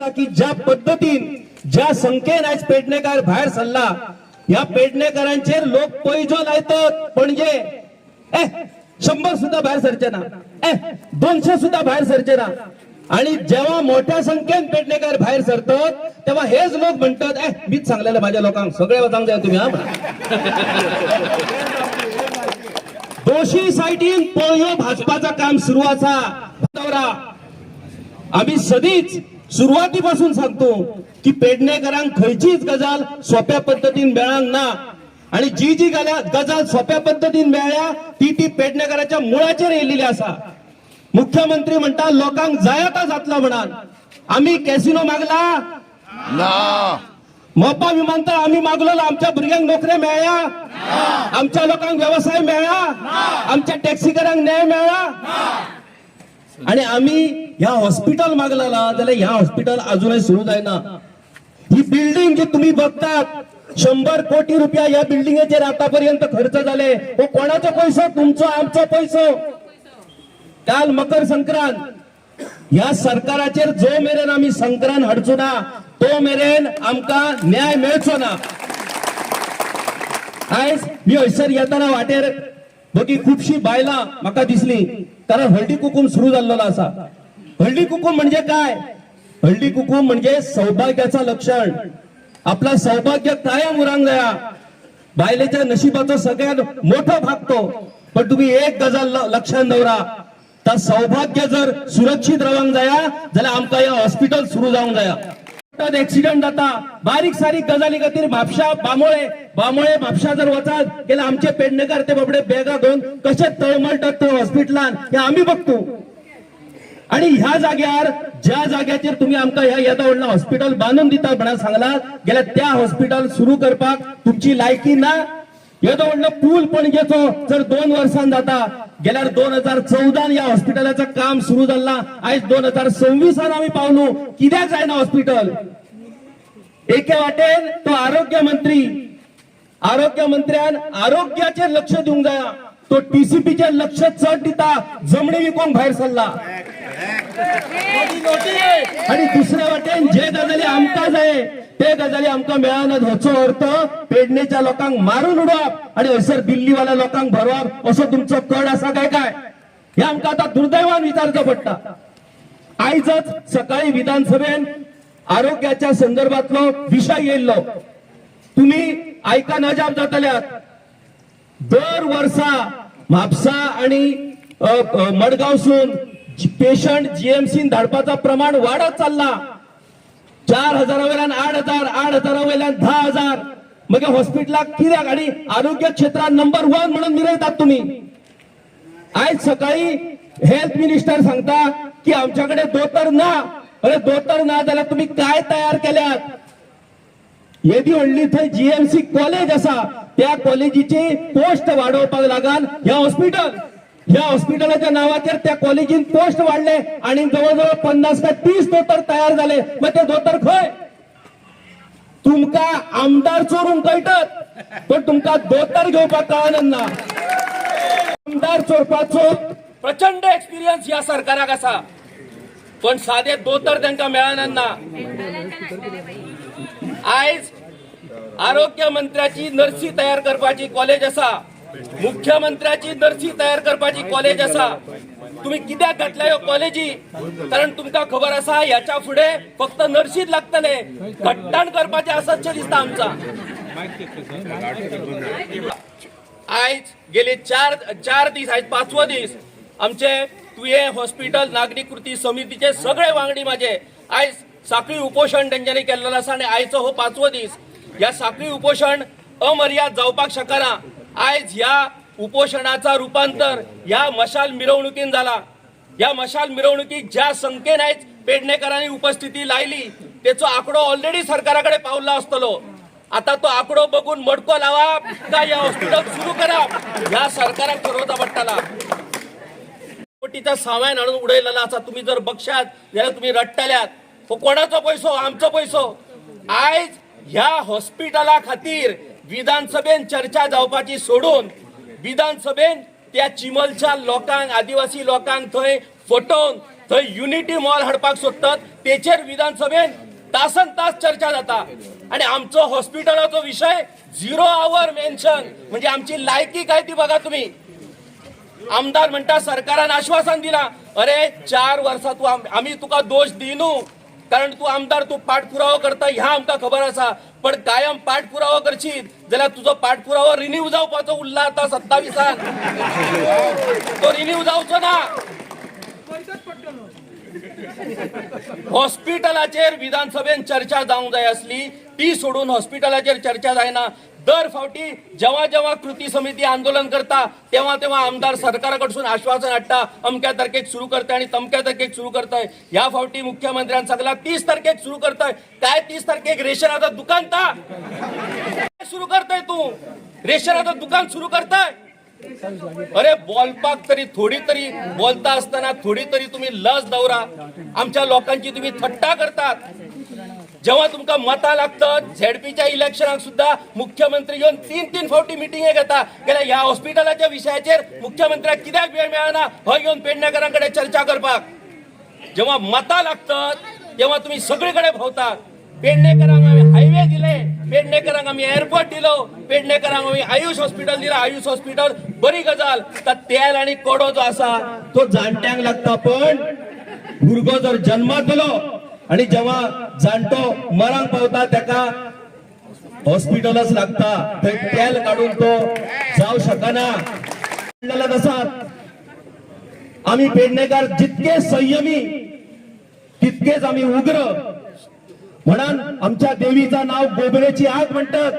की ज्या पद्धतीन ज्या संख्येन आज पेडणेकार बाहेर सरला या पेडणेकरांचेर लोक पैजो लायतात पणजे ए शंभर सुद्धा बाहेर सरचे ना ए दोनशे सुद्धा बाहेर सरचे ना आणि जेव्हा मोठ्या संख्येन पेडणेकार बाहेर सरतात तेव्हा हेच लोक म्हणतात ए मीच सांगलेलं माझ्या लोकांक सगळे वचांक जाय तुम्ही हा म्हणा. दोषी सायटीन पळयो भाजपाचं काम सुरू असा आम्ही सदीच सुरुवातीपासून सांगतो की पेडणेकरांक खंयचीच गजाल सोप्या पद्धतीन मेळांक ना. आणि जी जी गजाल सोप्या पद्धतीन मेळ्या ती ती पेडणेकराच्या मुळाचेर येयलेली आसा. मुख्यमंत्री म्हणटा लोकांक जाय आता जातला म्हणान आम्ही कॅसिनो मागला. ना. मोपा विमानतळ आम्ही मागलो आमच्या भुरग्यांक नोकऱ्या मेळ्या आमच्या लोकांक व्यवसाय मेळ्या आमच्या टॅक्सीकारांक न्याय मेळ्या आणि आम्ही ह्या हॉस्पिटल मागलेला जाल्यार ह्या हॉस्पिटल अजूनही सुरू जायना ही बिल्डिंग जी तुम्ही बघतात शंभर कोटी रुपया या बिल्डिंगेचेर आतापर्यंत खर्च झाले हो कोणाचो पैसो? तुमचो आमचो पैसो. काल मकर संक्रांत. ह्या सरकाराचेर जो मेरेन आम्ही संक्रांत हाडचो ना तो मेरेन आमकां न्याय मेळचो ना. आयज मी हयसर येताना वाटेर बघी खुबशीं बायलां म्हाका दिसली. कारण हळदी कुकूम सुरू जाल्लो आसा हळदी कुकूम म्हणजे काय? हळदी कुकूम म्हणजे सौभाग्याचा लक्षण. आपला सौभाग्य कायम उरांक जाया बायलेच्या नशिबाचो सगळ्यात मोठा भाग तो. पण तुम्ही एक गजाल लक्षात दवरा तर सौभाग्य जर सुरक्षित रावंक जाया जाल्यार आमकां हे हॉस्पिटल सुरू जावंक जाया. ऍक्सिडेंट जाता बारीक सारीक गजाली खातीर म्हापशा बामोळे. बामोळे म्हापशा जर वचात गेल्यार आमचे पेडणेकार ते बाबडे बॅगा घेवन कशे तळमळटात त्या हॉस्पिटलान हे आम्ही बघतो. आणि ह्या जाग्यार ज्या जाग्याचेर तुम्ही आमकां ह्या येदा व्हडलं हॉस्पिटल बांदून दिता म्हणून सांगला गेल्यार त्या हॉस्पिटल सुरू करपाक तुमची लायकी ना. येदो व्हडलो पूल पणजेचो जर दोन वर्सां जाता. गेल्यार दोन हजार चौदान या हॉस्पिटलाचं काम सुरू जाल्ला आयज दोन हजार सव्वीसान आम्ही पावलो कित्याक जायना हॉस्पिटल? एके वाटेन तो आरोग्य मंत्री आरोग्य मंत्र्यान आरोग्याचेर लक्ष दिवंक जाया. तो टीसीपीचेर लक्ष चड दिता जमणी विकूंक भायर सरला आणि दुसऱ्या वाटेन जे गजाली आमकां जाय ते गजाली आमकां मेळनात हाचो अर्थ पेडणेच्या लोकांक मारून उडोवप आणि हयसर दिल्लीवाल्या लोकांक भरवप असो तुमचो कड आसा काय काय? हे आमकां आता दुर्दैवान विचारचो पडटा. आयजच सकाळी विधानसभेन आरोग्याच्या संदर्भातलो विषय येयल्लो. तुम्ही आयका नजाब जातल्यात. दर वर्सा म्हापसा आणि मडगावसून पेशंट जीएमसीन धाडपाचा प्रमाण वाढत चालला. चार हजारा वयल्यान आठ हजार आठ हजारा वयल्यान धा हजार. मग हॉस्पिटलाक कित्याक आणि आरोग्य क्षेत्रात नंबर वन म्हणून मिरयतात तुम्ही. आज सकाळी हेल्थ मिनिस्टर सांगता की आमच्याकडे दोतर ना. अरे दोतर ना जाल्यार तुम्ही काय तयार केल्यात? येदी व्हडली थंय जीएमसी कॉलेज असा त्या कॉलेजीची पोस्ट वाडोवपाक लागून ह्या हॉस्पिटल ह्या हॉस्पिटलाच्या नावाचेर त्या कॉलेजीन पोस्ट वाढले आणि जवळजवळ पन्नास का तीस दोतर तयार झाले. मग ते दोतर खंय? तुमका आमदार चोरून कळटत पण तुमका दोतर घेवपाक कळना ना. आमदार चोरपाचो प्रचंड एक्सपिरियन्स या सरकाराक आसा पण साधे दोतर तांकां मेळना ना. आयज आरोग्य मंत्र्याची नर्सी तयार करपाची कॉलेज आसा मुख्यमंत्र्याची नर्सी तयार करपाची कॉलेज आसा तुम्ही कित्याक घातल्या ह्यो कॉलेजी कारण तुमकां खबर आसा ह्याच्या फुडें फक्त नर्सीत लागतले घट्टाण करपाचे आसतशें दिसता आमचा. आयज गेले चार चार दीस आयज पाचवो दीस. आमचे तुये हॉस्पिटल नागरी कृती समितीचे सगळे वांगडी माझे. आयज साखळी उपोषण तेंच्यांनी केल्लेलो आसा आणि आयचो हो पाचवो दीस. ह्या साखळी उपोषण अमर्याद जावपाक शकना. आयज ह्या उपोषणाचा रूपांतर ह्या मशाल मिरवणुकीन जाला ह्या मशाल मिरवणुकीक ज्या संख्येन आयज पेडणेकरांनी उपस्थिती लायली तेचो आंकडो ऑलरेडी सरकाराकडे पावला आसतलो आता तो आंकडो बघून मडको लावप का या हॉस्पिटल सुरू करप ह्या सरकाराक ठरवता पडटला कोटीचा सामान हाडून उडयलेला आसा तुम्ही जर बघशात जाल्यार तुम्ही रडटल्यात हो कोणाचो पैसो? आमचो पैसो. आयज ह्या हॉस्पिटला खातीर विधानसभेन चर्चा जावपाची सोडून विधानसभेन त्या चिमलच्या लोकांक आदिवासी लोकांक थंय फटोवन थंय युनिटी मॉल हाडपाक सोदतात. तेचेर विधानसभेन तासन तास चर्चा जाता. आणि आमचो हॉस्पिटलाचो विषय झिरो आवर मेन्शन म्हणजे आमची लायकी काय ती बघा तुम्ही. आमदार म्हणटा सरकारान आश्वासन दिला. अरे चार वर्सां तू आम्ही तुका दोष दिनू. कारण तू आमदार तू पाठपुरावो करता ह्या आमकां खबर आसा पण कायम पाठपुरावो करशीत जाल्यार तुजो पाठपुरावो रिन्यू जावपाचो उरला आता सत्तावीसान तो रिन्यू जावचो ना. हॉस्पिटलाचेर विधानसभेन चर्चा जावंक जाय आसली ती सोडून हॉस्पिटलाचेर चर्चा जायना दर फावटी जेव्हा जेव्हा कृती समिती आंदोलन करता तेव्हा तेव्हा आमदार सरकाराकडसून आश्वासन हाडटा अमक्या तारखेक सुरू करताय आणि तमक्या तारखेक सुरू करताय. ह्या फावटी मुख्यमंत्र्यान सांगला तीस तारखेक सुरू करताय. काय तीस तारखेक रेशनाचं दुकान ता. सुरू करताय तू? रेशनाचं दुकान सुरू करताय. अरे बोलपाक तरी थोडी तरी बोलता असताना थोडी तरी तुम्ही लस दौरा. आमच्या लोकांची तुम्ही थट्टा करतात. जेव्हा तुमका मतां लागतात झेडपीच्या इलेक्शनाक सुद्धा मुख्यमंत्री येऊन तीन तीन फावटी मिटींगे घेता. गेल्या ह्या हॉस्पिटलाच्या विषयाचेर मुख्यमंत्र्याक कित्याक वेळ मेळना हो येऊन पेडणेकरांकडे चर्चा करपाक. जेव्हा मतां लागतात तेव्हा तुम्ही सगळीकडे भोवता. पेडणेकरांक आम्ही हायवे दिले पेडणेकरांक आम्ही एअरपोर्ट दिलो पेडणेकरांक आम्ही आयुष हॉस्पिटल दिला. आयुष हॉस्पिटल बरी गजाल. तर तेल आणि कोडो जो असा तो जाणट्यांक लागता पण भुरगो जर जन्मातलो आणि जेव्हा जाणटो मरण पावता तेका हॉस्पिटलच लागता. थंय तेल काढून तो जाऊ शकना. म्हणलेले आसात आम्ही पेडणेकार जितके संयमी तितकेच आम्ही उग्र. म्हणून आमच्या देवीचा नाव गोबरेची आग म्हणतात.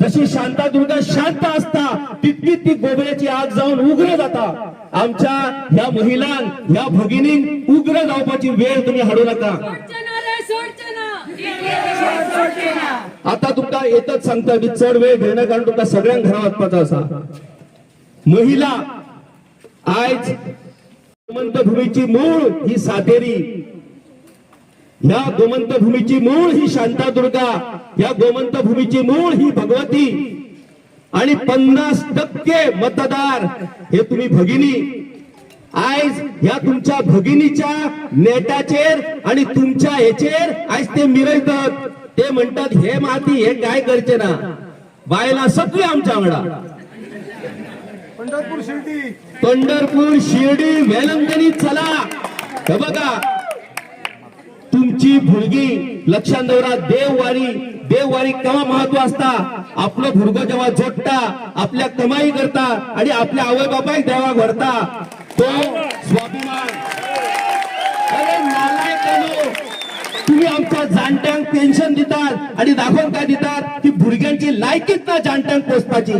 जशी शांतादुर्गा शांत असता तितकी ती गोबऱ्याची आग जाऊन उग्र जाता. आमच्या ह्या महिलांक ह्या भगिनींक उग्र जावपाची वेळ तुम्ही हाडू नका. आता तुमका येतच सांगता मी चढ वेळ घेणं कारण तुमका सगळ्यांक घरा वचपाचं असा महिला आज गोमंत भूमीची मूळ ही सातेरी. ह्या गोमंत भूमीची मूळ ही शांतादुर्गा ह्या गोमंत भूमीची मूळ ही भगवती. आणि पन्नास टक्के मतदार हे तुम्ही भगिनी. आज ह्या तुमच्या भगिनीच्या नेटाचेर आणि तुमच्या ह्याचेर आज ते मिरयतात. ते म्हणतात हे माती हे काय करचे ना? बायला सगळे आमच्या वांगडा. पंढरपूर शिर्डी. पंढरपूर शिर्डी वेलंकणी चला. बघा तुमची भुरगी लक्षात दौरा देववारी देववारी केव्हा महत्त्व असता? आपलं भुरगो जेव्हा जोडटा आपल्या कमाई करता आणि आपल्या आवय बापायक देवा व्हरता तो स्वाभिमान. अरे नालायकांनो, तुम्ही आमच्या जाणट्यांक पेन्शन दितात आणि दाखवून काय दितात? की भुरग्यांची लायकीच ना जाणट्यांक पोचपाची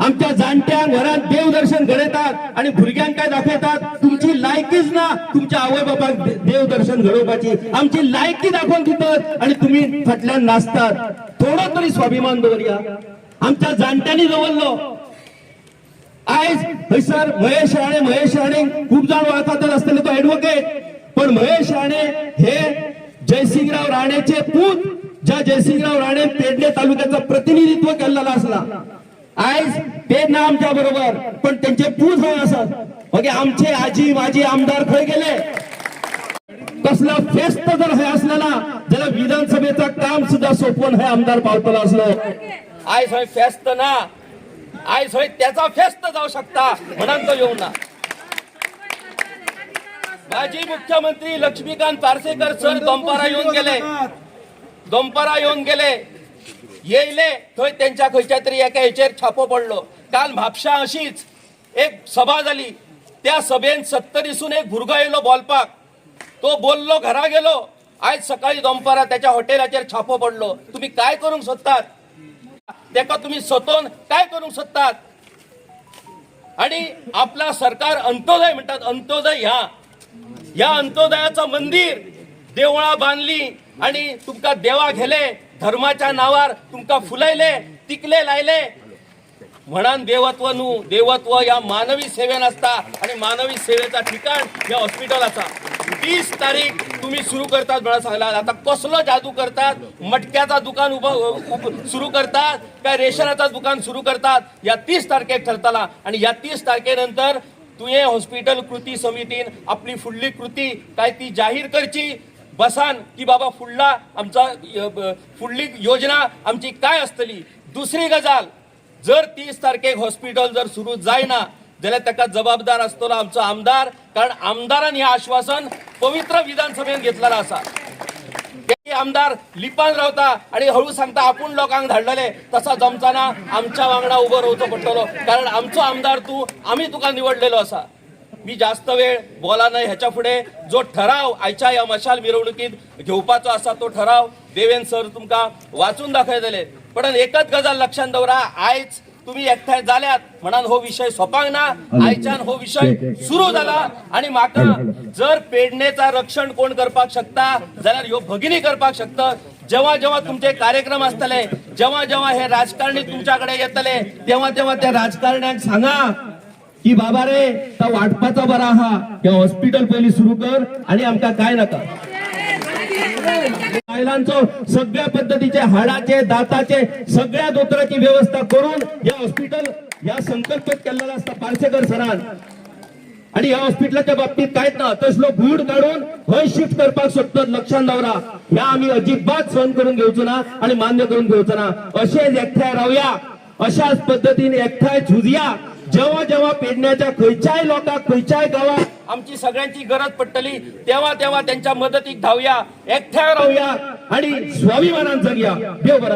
आमच्या जाणत्या घरात देवदर्शन घडयतात आणि भुरग्यांक काय दाखवतात? तुमची लायकीच ना. तुमच्या आवय बापाक देवदर्शन घडवपाची. आमची लायकी दाखवून दितात आणि तुम्ही फाटल्यान नाचतात. थोडं तरी स्वाभिमान दवरया आमच्या जाणट्यांनी दवरलो. आज सर महेश राणे महेश राणे खूप जाण वळखतात असतले तो ऍडव्होकेट पण महेश राणे हे जयसिंगराव राणेचे पूत ज्या जयसिंगराव राणे पेडणे तालुक्याचं प्रतिनिधित्व केलेला असला. आज ते ना आमच्या बरोबर पण त्यांचे पूत हवे असत. मग आमचे आजी माझी आमदार खय गेले? कसला फेस्त जर हे असलेला ज्याला विधानसभेचं काम सुद्धा सोपवून हे आमदार पावतला असलो. आयज हय फेस्त ना. आयज हय त्याचा फेस्त जाऊ शकता म्हणून तो येऊ ना. माजी मुख्यमंत्री लक्ष्मीकांत पार्सेकर सर दंपारा येऊन गेले. दंपारा येऊन गेले. येयले थंय त्यांच्या खंयच्या तरी एका हेचेर छापो पडलो. काल म्हापशा अशीच एक सभा जाली त्या सभेन सत्तरीसून एक भुरगो येयलो बोलपाक. तो बोललो घरा गेलो. आयज सकाळी दनपारां त्याच्या हॉटेलाचेर छापो पडलो. तुम्ही काय करूंक सोदतात? तेका तुम्ही सतोन काय करूंक सोदतात? आणि आपला सरकार अंत्योदय म्हणतात अंत्योदय ह्या. या अंत्योदयाचं मंदिर देवळां बांधली आणि तुमका देवा गेले धर्माच्या नावार तुमका फुलयले तिकले लायले. म्हणान देवत्व न्हू देवत्व या मानवी सेवेन असता आणि मानवी सेवेचा ठिकाण या हॉस्पिटल आसा. तीस तारीख तुम्ही सुरू करतात म्हणा सांगला आता कसलो जादू करतात? मटक्याचा दुकान उभं सुरू करतात? काय रेशनाचा दुकान सुरू करतात? या तीस तारखेक ठरताला. आणि या तीस तारखेनंतर तुये हॉस्पिटल कृती समितीन आपली फुडली कृती काय ती जाहीर करची? बसान की बाबा फुडला आमचा फुडली योजना आमची काय असतली? दुसरी गजाल जर तीस तारखेक हॉस्पिटल जर सुरू जायना जाल्यार ताका जबाबदार आसतलो आमचो आमदार कारण आमदारान हे आश्वासन पवित्र विधानसभेन घेतलेलं आसा आमदार लिपान रावता आणि हळू सांगता आपूण लोकांक धाडलेले तसा जमताना आमच्या वांगडा उभं रावचो पडटलो कारण आमचो आमदार तू आम्ही तुका निवडलेलो असा. मी जास्त वेळ बोला नाही ह्याच्या पुढे जो ठराव आयच्या या मशाल मिरवणुकीत घेवपाचो असा तो ठराव देवेन सर तुमका वाचून दाखयतले पण एकच गजाल लक्षात दवरा आयज तुम्ही एकठांय जाल्यात म्हणून हो विषय सोपांक ना आयच्यान हो विषय सुरू झाला आणि म्हाका जर पेडणेचा रक्षण कोण करपाक शकता जाल्यार ह्यो भगिनी करपाक शकता. जेव्हा जेव्हा तुमचे कार्यक्रम असतले जेव्हा जेव्हा हे राजकारणी तुमच्याकडे येतले तेव्हा तेव्हा त्या राजकारण्यांक सांगा की बाबा रे तो वाटपाचा बरा हा. या हॉस्पिटल पहिली सुरू कर आणि आमका काय नका. महिलांचो सगळ्या पद्धतीचे हाडाचे दाताचे सगळ्या दोतराची व्यवस्था करून या हॉस्पिटल या संकल्पित केलेला असता पार्सेकर सरान. आणि या हॉस्पिटलाच्या बाबतीत काहीच ना तसलो भूड काढून हय शिफ्ट करपाक सोदतात लक्षात दवरा ह्या आम्ही अजिबात सहन करून घेवचो ना आणि मान्य करून घेवचो ना. असेच एकठांय रावया अशाच पद्धतीने एकठांय झुजया. जेव्हा जेव्हा पेडण्याच्या खंयच्याय लोकांक खंयच्याय गावात. आमची सगळ्यांची गरज पडटली तेव्हा तेव्हा त्यांच्या मदतीक धावया. एकट्या राहूया. आणि स्वाभिमानान जगया. देव